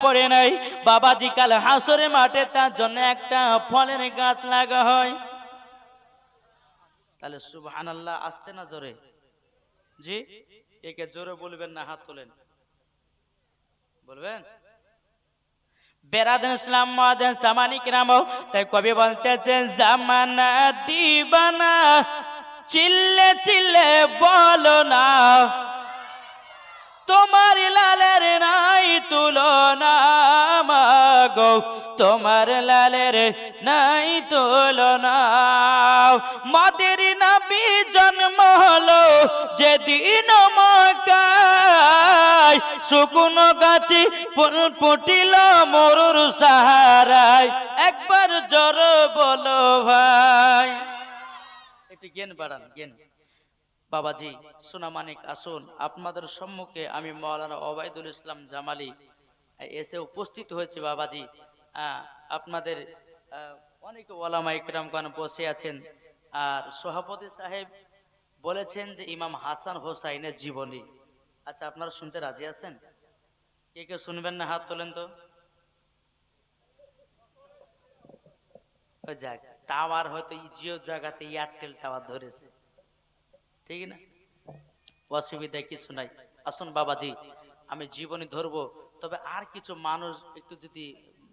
পড়ে নাই। বাবাজি কাল হাসরে মাঠে, তার জন্য একটা ফলের গাছ লাগা হয়। তাহলে সুবহান আসতে না জোরে? জি? একে জোরে বলবেন না, হাত তোলেন। বলবেন? বেরাদন ইসলাম সামানিক রাম তাই কবি বলতেছেন, জামানা দিবানা, চিল্লে চিল্লে বলো না। তোমার লালের নাই তুলনা মাগো। তোমার লালের নাই তুলনা। মাদের নবী জন্ম হলো যেদিন মকায় শুকনো গাছে ফুল ফুটিল মরুর সাহারায়। একবার জোর বলো ভাই। একটু জ্ঞান বাড়ান, জ্ঞান। বাবাজি সোনামানিক আসুন। আপনাদের সম্মুখে আমি মৌলানা ওবায়দুল ইসলাম জামালি এসে উপস্থিত হয়েছে বাবাজি। আপনাদের অনেক ওলামা ইকরামগণ বসে আছেন। আর সভাপতি সাহেব বলেছেন যে ইমাম হাসান হোসাইনের জীবনী। আচ্ছা আপনারা শুনতে রাজি আছেন? কে কে শুনবেন না? হাত তোলেন তো। যাক, টাওয়ার হয়তো জিও জায়গাতে এয়ারটেল টাওয়ার ধরেছে। ঠিক না? অসুবিধা কিছু নাই। আসুন বাবাজি, আমি জীবনী ধরবো। তবে আর কিছু মানুষ একটু যদি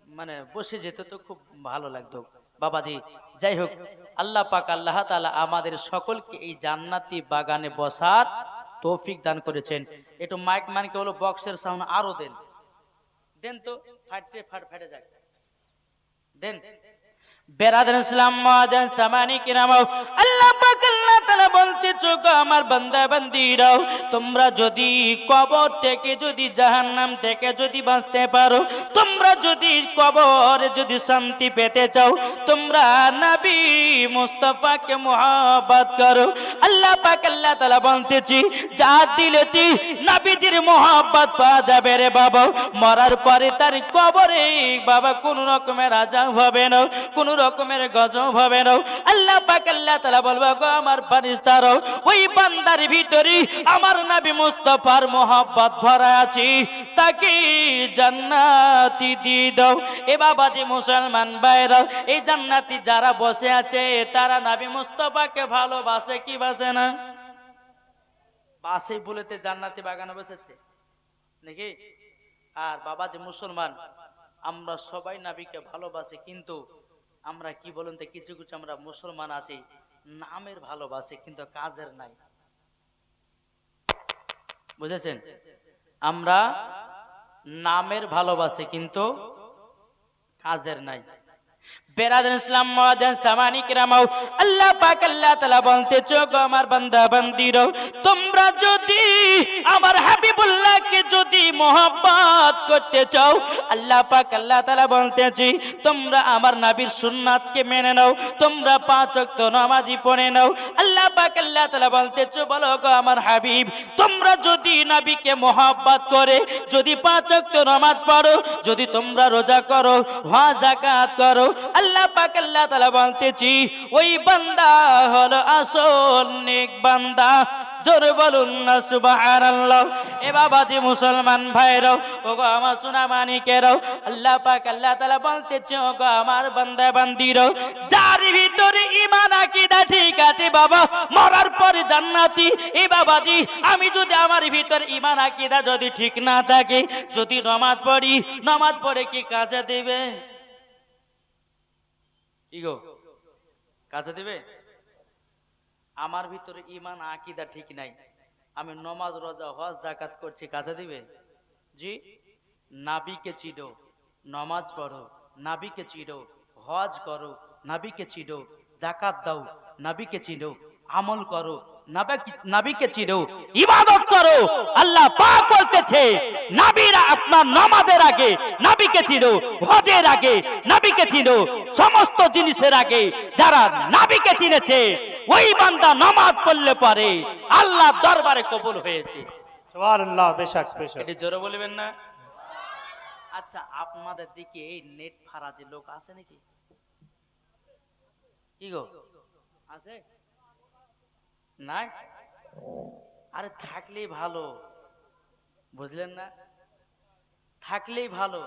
মানে বসে যেত তো খুব ভালো লাগতো। বাবাজি, যাই হোক, আল্লাহ পাক, আল্লাহ তাআলা আমাদের সকলকে এই জান্নাতি বাগানে বসার তৌফিক দান করেছেন। একটু মাইক মানকে হলো বক্সের সাউন্ড আরও দেন। দেন তো, ফাটতে, ফাট, ফাটে যাক। দেন। বেরাদার ইসলাম মাদান সামানি কিরামাও। আল্লাহ পাক আল্লাহ তাআলা বলতে আমার বান্দা বান্দিরাও, তোমরা যদি কবর থেকে যদি জাহান্নাম থেকে যদি বাঁচতে পারো, তোমরা যদি কবর যদি শান্তি পেতে চাও, তোমরা নবী মোহাব্বত করো। আল্লাহ পাক আল্লাহ তাআলা বলতেছি, যা দিলেতি নবীজির মোহাব্বত পাওয়া যাবে রে বাবা। মরার পরে তার কবরে বাবা, কোন রকমের আজাব হবে না, কোন রকমের গজব হবে না। আল্লাহ পাক, আল্লাহ তাআলা বলবা, গো আমার ফারিস্তারো ওই বান্দার ভিতরে আমার নবী মুস্তাফার মোহাব্বত ভরা আছে। তাকে জান্নাতি দিয়ে দাও। এ বাবা যে মুসলমান ভাইরা, এই জান্নাতি যারা বসে আছে, তারা নবী মুস্তাফাকে ভালোবাসে কি বাসে না? বাসে বলেতে জান্নাতি বাগানে বসেছে। নাকি? আর বাবা যে মুসলমান, আমরা সবাই নাবিকে ভালোবাসি, কিন্তু আমরা কি বলুন তো, কিছু কিছু আমরা মুসলমান আছি, নামের ভালোবাসি, কিন্তু কাজের নাই। বুঝেছেন? আমরা নামের ভালোবাসি, কিন্তু কাজের নাই। বেরাদান ইসলাম মহাজন সামানি কিরামাও আল্লাহ পাক আল্লাহ তালা বলতে চোখ আমার বান্দা বান্দির তোমরা যদি আমার হাবিবুল্লাহকে যদি মোহাব্বত করতে চাও? আল্লাহ পাক, আল্লাহ তাআলা বলতেছি তোমরা আমার নবীর সুন্নাতকে মেনে নাও, তোমরা পাঁচ ওয়াক্ত নামাজি পড়ে নাও। আল্লাহ পাক, আল্লাহ তাআলা বলতেছো, বলো গো আমার হাবিব, তোমরা যদি নবীকে মোহাব্বত করে, যদি পাঁচ ওয়াক্ত নামাজ পড়ো, যদি তোমরা রোজা করো, হজ, যাকাত করো। আল্লাহ পাক, আল্লাহ তাআলা বলতেছি, ওই বান্দা হলো আসল নেক বান্দা। জোর বলুন না, সুবহানাল্লাহ। এ বাবাজি মুসলমান ভাইরাও ও আমার সোনা মানিকেরাও, আল্লাহ পাক আল্লাহ তাআলা বলতেছে ও গো আমার বান্দা বান্দিরাও, যার ভিতরে ঈমান, আকীদা ঠিক আছে বাবা, মরার পরে জান্নাতি, এ বাবাজি, আমি যদি আমার ভিতরে ঈমান, আকীদা যদি ঠিক না থাকে, যদি নামাজ পড়ি, নামাজ পড়ে কি কাজে দেবে? কি গো কাজে দেবে? আমার ভিতরে ইমান আকিদা ঠিক নাই, আমি নমাজ, রোজা, হজ জাকাত করছি, কাজে দিবে? জি? নাবিকে চিডো নমাজ পড়ো নাবিকে চিডো হজ করো নাবিকে চিডো জাকাত দাও নাবিকে চিডো আমল করো নাবিকে- চিডো ইবাদত করো। আল্লাহ পাক বলতেছে নাবিরা আপনার নামাজের আগে নাবিকে চিনো হজের আগে নাবিকে চিনো সমস্ত জিনিসের আগে যারা নাবিকে চিনেছে ওই বান্দা নামাজ পড়লে পরে আল্লাহ দরবারে কবুল হয়েছে। সুবহানাল্লাহ বেশাক বেশাক। এটি জোরে বলবেন না? আচ্ছা আপনাদের দিকে এই নেট ফারাজে লোক আছে নাকি? কি গো? আছে? নাই? আরে থাকলেই ভালো। বুঝলেন না? থাকলেই ভালো।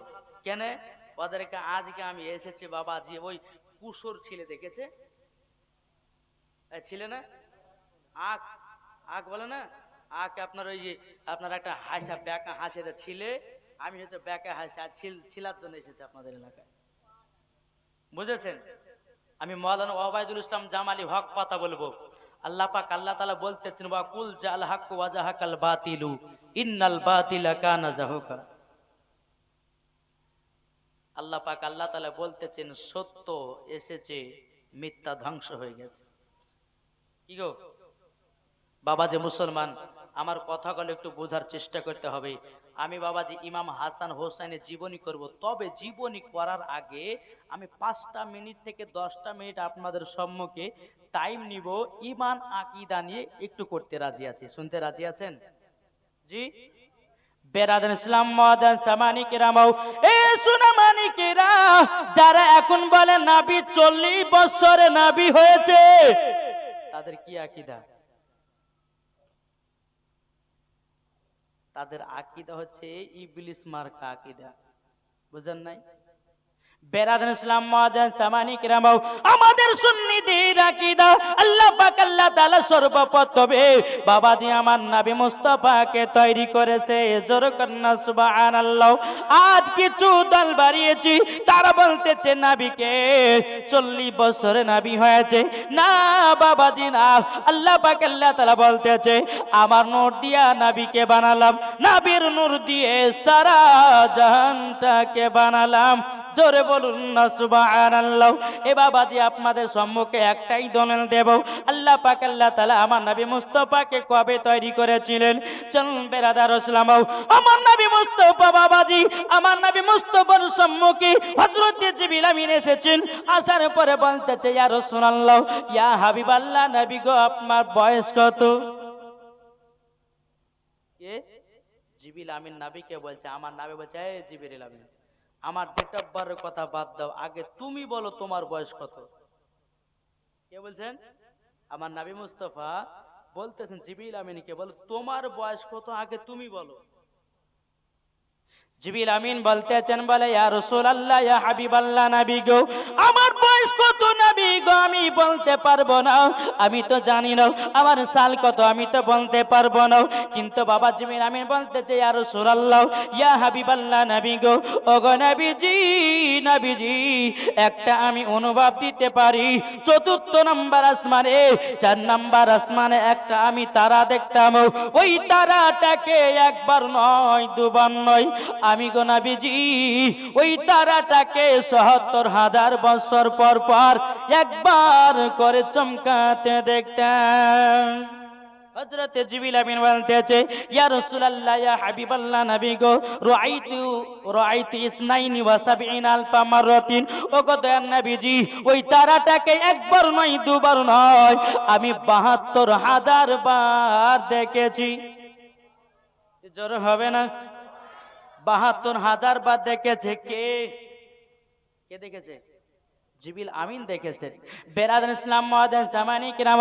কেন? ওদেরকে আজকে আমি এসেছি বাবা, যে ওই কুসুর ছেলে দেখেছে? ছিলে না? আখ আখ বলে না? আখ আপনার ওই যে আপনার একটা হাসা ব্যাকা হাসিতে ছিলে? আমি হচ্ছে ব্যাকা হাসি, আর ছিল, ছিলার জন্য এসেছি আপনাদের এলাকায়। বুঝেছেন? আমি মৌলানা ওবায়দুল ইসলাম জামালি হক কথা বলব। আল্লাহ পাক আল্লাহ তাআলা বলতেছেন ওয়া কুল জাল হক ওয়া জাহাকাল বাতিলু, ইন্নাল বাতিলা কানা জাহুকা। আল্লাহ পাক আল্লাহ তাআলা বলতেছেন, সত্য এসেছে, মিথ্যা ধ্বংস হয়ে গেছে। কি গো? বাবা যে মুসলমান আমার কথাগুলো একটু বোঝার চেষ্টা করতে হবে। আমি বাবা যে ইমাম হাসান হোসেনের জীবনী করব। তবে জীবনী করার আগে আমি পাঁচটা মিনিট থেকে দশটা মিনিট আপনাদের সম্মুখে টাইম নিব। ইমান, আকিদা নিয়ে একটু করতে রাজি আছি। শুনতে রাজি আছেন? জি? ইসলাম সামানি সুনামানি যারা এখন বলে নাবি, চল্লিশ বছরে নাবি হয়েছে। তাদের কি আকিদা? তাদের আকিদা হচ্ছে ইবলিস মার্কা আকিদা। বুঝেন নাই? বেরাদান ইসলাম সামানি কেরামাও, আমাদের আকিদা, আল্লাহ পাক, আল্লাহ তাআলা সর্বপ্রথমে আমার নবী মুস্তাফাকে তৈরি করেছে। জোর সুবহানাল্লাহ। আজ কিছু দল বাড়িয়েছি, তারা বলতেছে, নবীকে চল্লিশ বছরে নবী হয়েছে। না, বাবাজি না। আল্লাহ পাক, আল্লাহ তাআলা বলতেছে, আমার নূর দিয়া নবীকে বানালাম, নবীর নূর দিয়ে সারা জাহানটাকে বানালাম। জোরে বলুন না এ বাবাজি, আপনাদের সম্মুখে একটাই দেব। আল্লাহ পাক, আল্লাহ আমার নবী কবে তৈরি করেছিলেন? চলুন বেরাদার আমার নবী বাবাজি, আমার নবী সম্মুখে এসেছেন। আসার পরে বলতেছে, ইয়া নবী গো, আপনার বয়স কত? জিবিল আমিন নাবিকে বলছে, আমার নাবি বলছে জিবিল আমিন। আমার ডেট অফ বার্থের কথা বাদ দাও। আগে তুমি বলো তোমার বয়স কত। কে বলছেন? আমার নাবি মুস্তফা বলতেছেন, জিবিল আমিনকে বলো, তোমার বয়স কত? আগে তুমি বলো। জিবিল আমিন বলতেছেন বলে, ইয়া রাসূলুল্লাহ, ইয়া হাবিবাল্লাহ নবী গো, আমার বয়স আমি বলতে পারব না। আমি তো জানি না, আমার সাল কত, আমি তো বলতে পারব না। কিন্তু বাবা জিবিল আমিন বলতেছে ইয়া রাসূলুল্লাহ ইয়া নবী গো নবীজি নবীজি, একটা আমি অনুভব দিতে পারি। চতুর্থ নাম্বার আসমানে, চার নাম্বার আসমানে একটা আমি তারা দেখতাম। ওই তারাটাকে একবার নয়, দুবার নয়, আমি গো নবীজি, ওই তারাটাকে সত্তর হাজার বছর পর পর একবার করে চমকাতে দেখতাম। হযরতে জিবিল আমিন বলতেছে, ইয়া রাসূলুল্লাহ, ইয়া হাবিবাল্লাহ নবী গো, রাআইতু রাআইতু ইসনাইনি ওয়া আলফা মাররাতিন। ও গো দয়ার নবীজি, ওই তারাটাকে একবার নয়, দুবার নয়, আমি 72 হাজার বার দেখেছি। জোর হবে না? বাহাত্তর হাজার বার দেখেছে কে? কে দেখেছে? জিবিল আমিন দেখেছেন। বেরাদান ইসলাম মহাদান জামানি কিরাম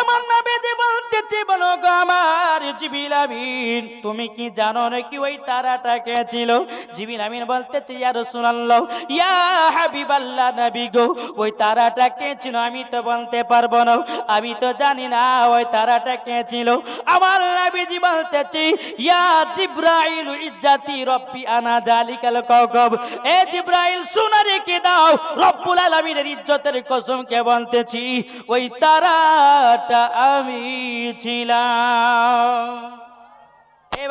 আমার নবী যে বলতেছে বলো গো আমার জিবিল আমিন। তুমি কি জানো নাকি ওই তারাটা কে ছিল? জিবিল আমিন বলতেছে, ইয়া রাসূলুল্লাহ, ইয়া হাবিবাল্লাহ নবী গো, ওই তারাটা কে ছিল? আমি তো বলতে পারব না। আমি তো জানি না ওই তারাটা কে ছিল। আমার নবীজি বলতেছে, ইয়া জিব্রাইল ইজ্জাতি রব্বি আনা জালিকাল কাওকাব। এ জিব্রাইল, শুনে রেখে দাও, রব্বুল আলামিনের ইজ্জতের কসম কে বলতেছি? ওই তারাটা আমি ছিলাম।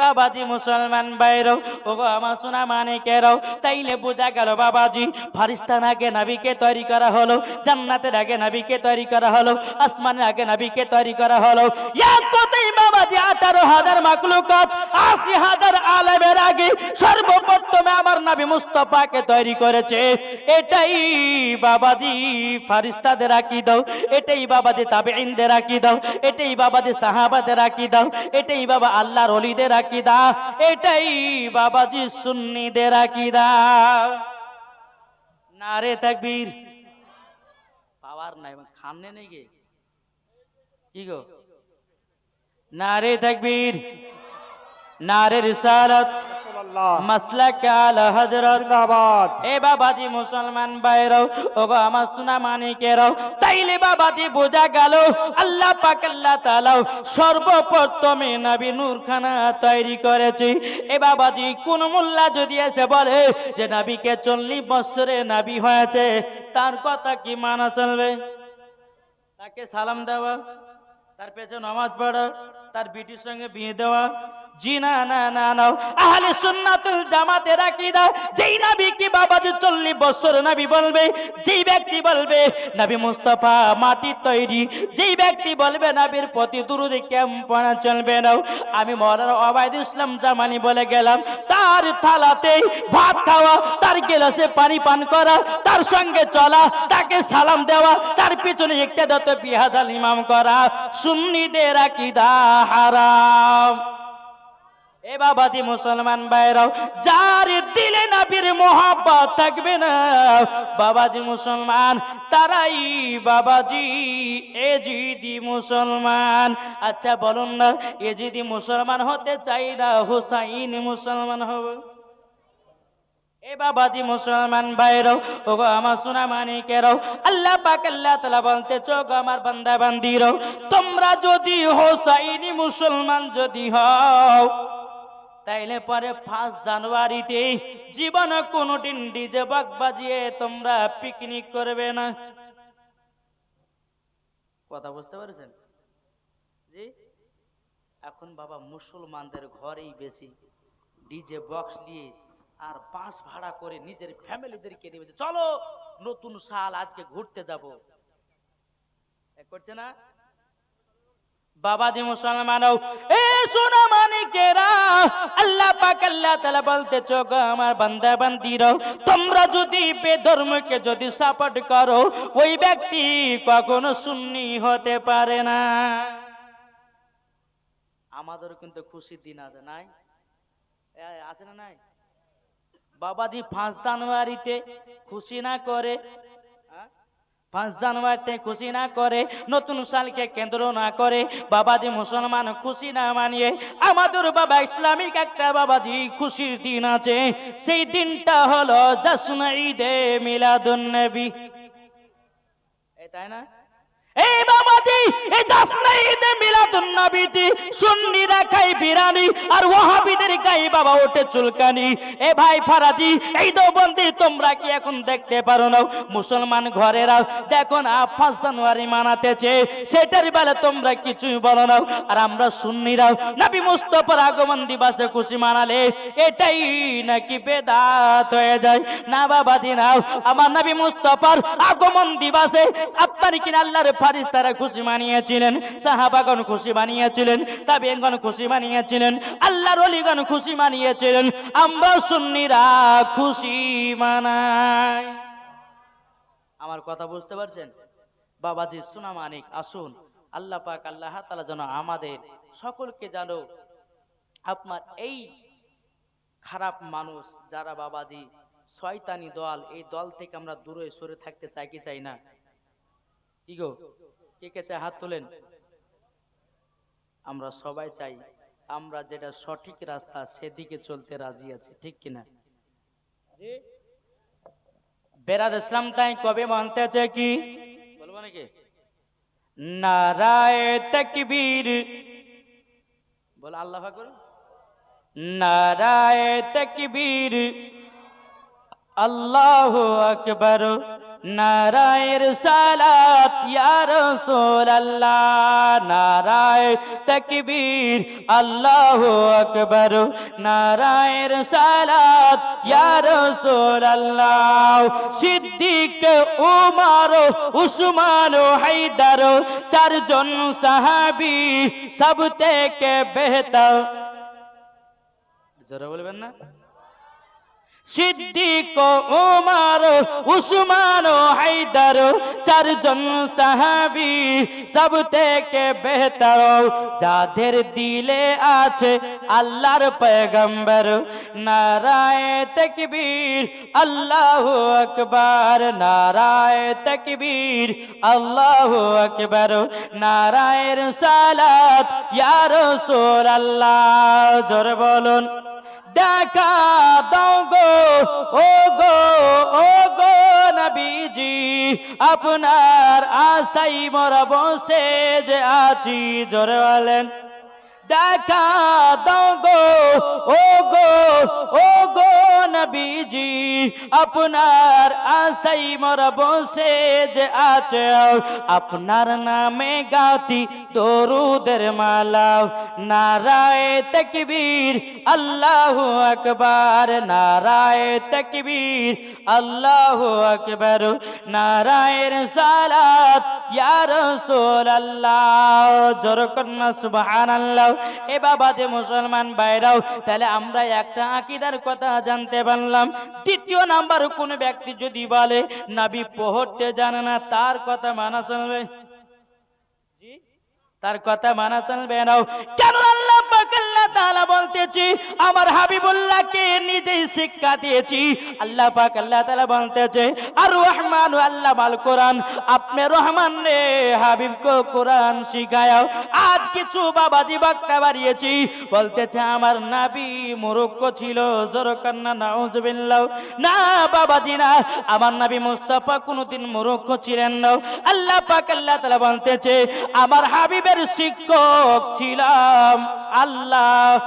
বাবাজি, মুসলমান বাইরো ও গো আমার সোনা মানে কেরো তাইলে বোঝা গেল বাবাজি ফারিস্তান আগে নাবিকে তৈরি করা হলো, জান্নাতের আগে নাবিকে তৈরি করা হলো, আসমানের আগে নাবিকে তৈরি করা হলো। সর্বপ্রথমে আমার নাবি মুস্তফাকে তৈরি করেছে। এটাই বাবাজি ফারিস্তাদের দাও এটাই বাবাজি দাও এটাই বাবাজি সাহাবাদের দাও এটাই বাবা আল্লাহর অলিদের দাও এটাই বাবাজি সুন্নিদের আকিদা। না নারে তাকবীর। পাওয়ার নাই খামনে নেই গে। কি গো? নারে তাকবীর। নারে রিসালাত। রাসূলুল্লাহ মাসলাক আল হযরত। জিন্দাবাদ। এ বাবাজি মুসলমান বাইরাও ওগো আমার সোনা মানিকেরাও তাইলে বাবাজি বোঝা গেল আল্লাহ পাক আল্লাহ তাআলাও সর্বপ্রথমে নবী নূরখানা তৈরি করেছে। এ বাবাজি কোন মোল্লা যদি এসে বলে যে নবীকে চল্লিশ বছরে নবী হয়েছে তার কথা কি মানা চলবে? তাকে সালাম দেওয়া তার পেছনে নামাজ পড়া তার বিটির সঙ্গে বিয়ে দেওয়া। আমি মরার ইসলাম জামানি বলে গেলাম, তার থালাতে ভাত খাওয়া, তার গেলাসে পানি পান করা, তার সঙ্গে চলা, তাকে সালাম দেওয়া, তার পিছনে একটা দত বিহাদাল ইমাম করা। সুন্নিদের আকিদা। হারাম। এ বাবাজি মুসলমান ভাইরাও, যার দিলে নবীর মোহাব্বত থাকবে না। বাবাজি মুসলমান, তারাই বাবাজি, এজিদি মুসলমান। আচ্ছা বলুন না, এজিদি মুসলমান হতে চাই না, হুসাইন মুসলমান হবে। এ বাবাজি মুসলমান ভাইরাও ও গো আমার সোনা মানিকেরাও আল্লাহ পাক আল্লাহ তালা বলতে চোখ আমার বান্দা বান্দিরাও তোমরা যদি হোসাইনি মুসলমান যদি হও, তাইলে পরে ফার্স্ট জানুয়ারিতে জীবনে কোনোদিন ডিজে বাগ বাজিয়ে তোমরা পিকনিক করবে না। কথা বুঝতে পেরেছেন? জি? এখন বাবা মুসলমানদের ঘরেই বেশি ডিজে বক্স নিয়ে আর বাস ভাড়া করে নিজের ফ্যামিলিদেরকে নিয়ে চলো নতুন সাল আজকে ঘুরতে যাব। করছে না? বাবাজি মুসলমানও, এ সোনা মানিকেরা, আল্লাহ পাক আল্লাহ তাআলা বলতে চোখ আমার বান্দা বান্দিরাও তোমরা যদি বেধর্মকে যদি সাপোর্ট করো, ওই ব্যক্তি কখনো সুন্নি হতে পারে না। আমাদের কিন্তু খুশির দিন আছে নাই। আছে না নাই? বাবাজি পাঁচ জানুয়ারিতে খুশি না করে? পাঁচ জানুয়ারিতে খুশি না করে, নতুন সালকে কেন্দ্র না করে, বাবাজি মুসলমান খুশি না মানিয়ে, আমাদের বাবা ইসলামিক একটা বাবাজি খুশির দিন আছে। সেই দিনটা হলো জাসন ঈদে মিলাদুন নবী। এই তাই না? এই মুসলমান জানুয়ারি মানাতেছে, সেটার বেলা তোমরা কিছুই বলো না। আর আমরা সুন্নিরাও নবী মুস্তফার আগমন দিবসে খুশি মানালে, এটাই নাকি বেদাত হয়ে যায়? না বাবা দিনাও আমার নবী মুস্তফার আগমন দিবাসে আপনার কিনা আল্লাহর ফারিস্তারা খুশি মানিয়েছিলেন সাহাবাগণ খুশি বানিয়েছিলেন তাবেগণ খুশি বানিয়েছিলেন, আল্লাহর অলিগণ খুশি মানিয়েছিলেন আমরা সুন্নিরা খুশি মানাই। আমার কথা বুঝতে পারছেন? বাবাজি, সোনা মানিক, আসুন। আল্লাহ পাক, আল্লাহ তালা যেন আমাদের সকলকে জানো আপনার এই খারাপ মানুষ যারা বাবাজি, শয়তানি দল, এই দল থেকে আমরা দূরে সরে থাকতে চাই কি চাই না? কি গো? কে কে চায় হাত তোলেন? আমরা সবাই চাই আমরা যেটা সঠিক রাস্তা সেদিকে চলতে রাজি আছি, ঠিক কিনা বেরাদ ইসলাম তাই কবে মানতে মানতেছে কি? বলব নাকি? নারায় তকবীর। বল আল্লাহ আকবার। নারায় তকবীর। আল্লাহ আকবর। নারায়ের সালাত, ইয়া রাসূলুল্লাহ, নারায় তাকবীর, আল্লাহ আকবর। নারায়ের সালাত, ইয়া রাসূলুল্লাহ, সিদ্দিক, উমর, উসমান, হায়দার, চারজন সাহাবী সব থেকে বেহতর। জোরে বলবেন না? সিদ্দিক উমার, উসমান হায়দার চারজন সাহাবি সব থেকে বেহতর। যাদের দিলে আছে আল্লাহর পয়গম্বর, নারায় তকবীর, আল্লাহ আকবার, নারায় তকবীর, আল্লাহ আকবার, নারায়ের সালাত। ইয়া রাসূলুল্লাহ, জোর বলুন। দেখা দাও গো, ও গো ও গো নবীজি, আপনার আশাই মর বসে যে আছি, জোরে বলেন। দেখা দাও গো, ও গো ও গো নবীজি, আপনার আশাই মর বসে যে আছে। আপনার নামে গাতি দরুদের মালা। নারায় তকবীর, আল্লাহ আকবার। নারায় তকবীর, আল্লাহ আকবার। নারায়ের সালাত ইয়া রাসূলুল্লাহ। জোর কন্না সুবহানাল্লাহ। এ বাবা যে মুসলমান বাইরাও তাহলে আমরা একটা আকীদার কথা জানতে পারলাম তৃতীয় নাম্বার, কোন ব্যক্তি যদি বলে, নাবি পড়তে জানে না, তার কথা মানা চলবে। তার কথা মানা চলবে না। কেন আল্লাহ বলতেছি, আমার হাবিবুল্লাহকে নিজেই শিক্ষা দিয়েছি। আল্লাহ পাক, আল্লাহ বলতেছে, আর রহমান আল্লাহ কোরআন, আপনি রহমান রে কোরআন শিখায়াও। আজ কিছু বাবাজি বক্তা বাড়িয়েছি, বলতেছে, আমার নাবি মুরক্ষ ছিল, জোর কান্না, নাউজুবিল্লাহ। না, বাবাজি না, আমার নবী মুস্তাফা কোনোদিন মুরক্ষ ছিলেন না। আল্লাহ পাক, আল্লাহ তাআলা বলতেছে, আমার হাবিবের শিক্ষক ছিলাম। আল্লাহ।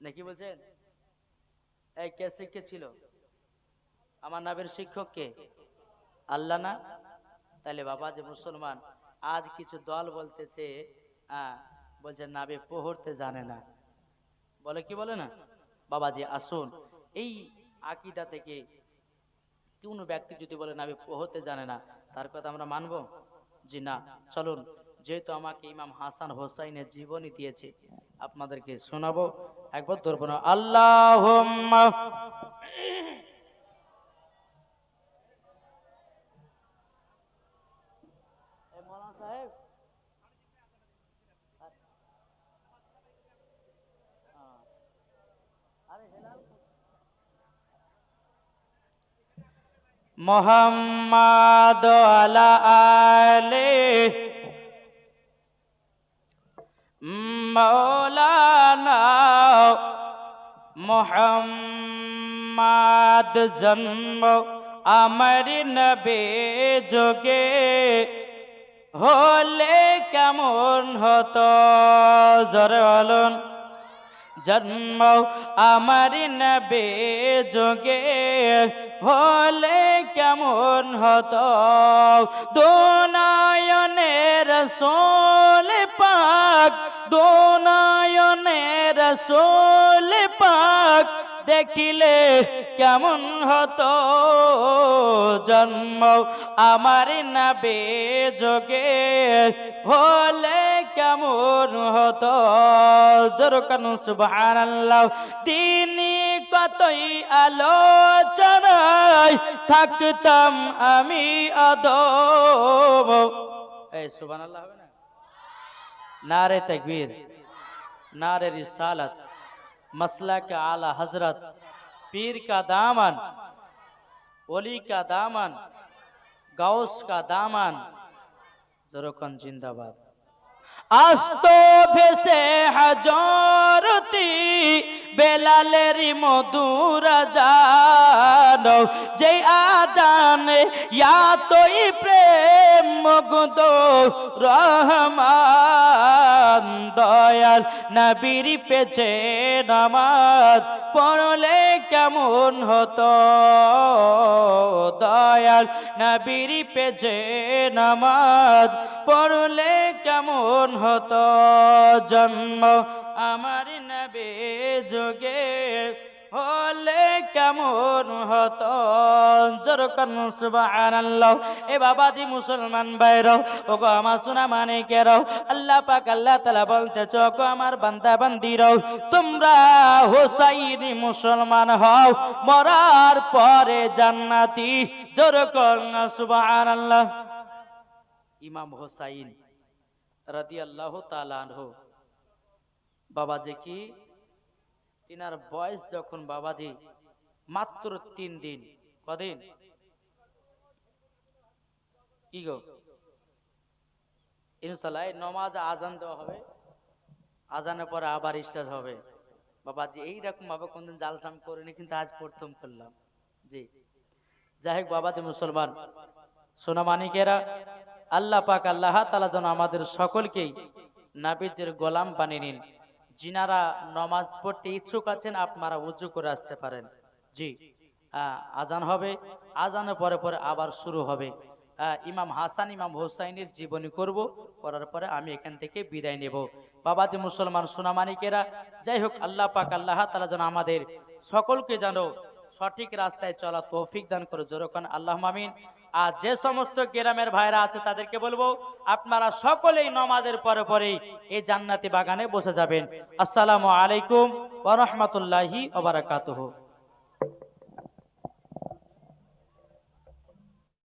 নাকি বলছেন? এই কে শিক্ষক ছিল? আমার শিক্ষক কে? আল্লাহ না? তাহলে বাবা যে মুসলমান, আজ কিছু দল বলতেছে হ্যাঁ বলছে নাবে পড়তে জানে না। বলে কি বলে না? বাবা বাবাজি আসুন, এই আকিদা থেকে কোন ব্যক্তি যদি বলে নাবে পড়তে জানে না, তার কথা আমরা মানব? জি না, চলুন। যেহেতু আমাকে ইমাম হাসান হোসাইনের জীবনী দিয়েছে, আপনাদেরকে শোনাবো। একবার ধরবো না আল্লাহ মোহাম্মদ আলা আলে মৌলানা মোহাম্মদ জন্ম আমার নবে যোগে। হলে কেমন হতো? জরে বলুন। জন্ম আমার নবে যোগে। হলে কেমন হতো? দোনায়নের সোল পাক, দোনায়নের সোল পাক, দেখিলে কেমন হতো জন্ম আমার নাবে যোগে হলে কেমন হতো? জোরকানু সুবহানাল্লাহ। তিনি কতই আলোচনায় থাকতাম আমি অদম এই, সুবহানাল্লাহ হবে। না নারে তাকবীর नारे रिसालत मसला का आला हजरत पीर का दामन ओली का दामन गौस का दामन जरोकन जिंदाबाद আস্ত ভেসে হাজরতি বেলালেরি মধুর জান যে আজানে ইয়া তোই প্রেম মুগ্ধ রহমান, দয়াল নবীর পেছে নামাজ পড়লে কেমন হতো? দয়াল নবীর পেছে নামাজ পড়লে কেমন হতো? জন্ম আমার নবে যোগে হলে কেমন হতো? যেরকম সুবহানাল্লাহ। এ বাবাজি মুসলমান বাইরাও ওগো আমার সোনা মানে কেরাও আল্লাহ পাক আল্লাহ তাআলা বলতেছ, ওগো আমার বান্দা বান্দিরাও তোমরা হোসাইনি মুসলমান হও, মরার পরে জান্নাতি যেরকম সুবহানাল্লাহ। ইমাম হোসাইন রাদিয়াল্লাহু তাআলা আনহু, বাবাজি কি তিনার বয়স যখন বাবাজি, মাত্র তিন দিন। কদিন? কি গো ইনশাল্লাহ, নমাজ আজান দেওয়া হবে। আজানের পরে আবার স্টার্ট হবে। বাবাজি এইরকম ভাবে কোনদিন জালসাম করিনি, কিন্তু আজ প্রথম করলাম। জি। যাই হোক, বাবাজি মুসলমান। সোনামানিকেরা আল্লাহ পাক আল্লাহ তালা যেন আমাদের সকলকেই নাবিজের গোলাম বানিয়ে নিন। যিনারা নমাজ পড়তে ইচ্ছুক আছেন, আপনারা উজু করে আসতে পারেন। জি। আজান হবে। আজানের পরে পরে আবার শুরু হবে। ইমাম হাসান, ইমাম হোসাইনের জীবনী করব, করার পরে আমি এখান থেকে বিদায় নেব। বাবাজি মুসলমান সোনামানিকেরা, যাই হোক, আল্লাহ পাক, আল্লাহ তালা যেন আমাদের সকলকে যেন সঠিক রাস্তায় চলা তৌফিক দান করে যেরকম আল্লাহ মামিন আর যে সমস্ত গ্রামের ভাইরা আছে তাদেরকে বলব, আপনারা সকলেই নমাজের পরে পরে এই জান্নাতি বাগানে বসে যাবেন। আসসালামু আলাইকুম ও রাহমাতুল্লাহি ওয়া বারাকাতুহু।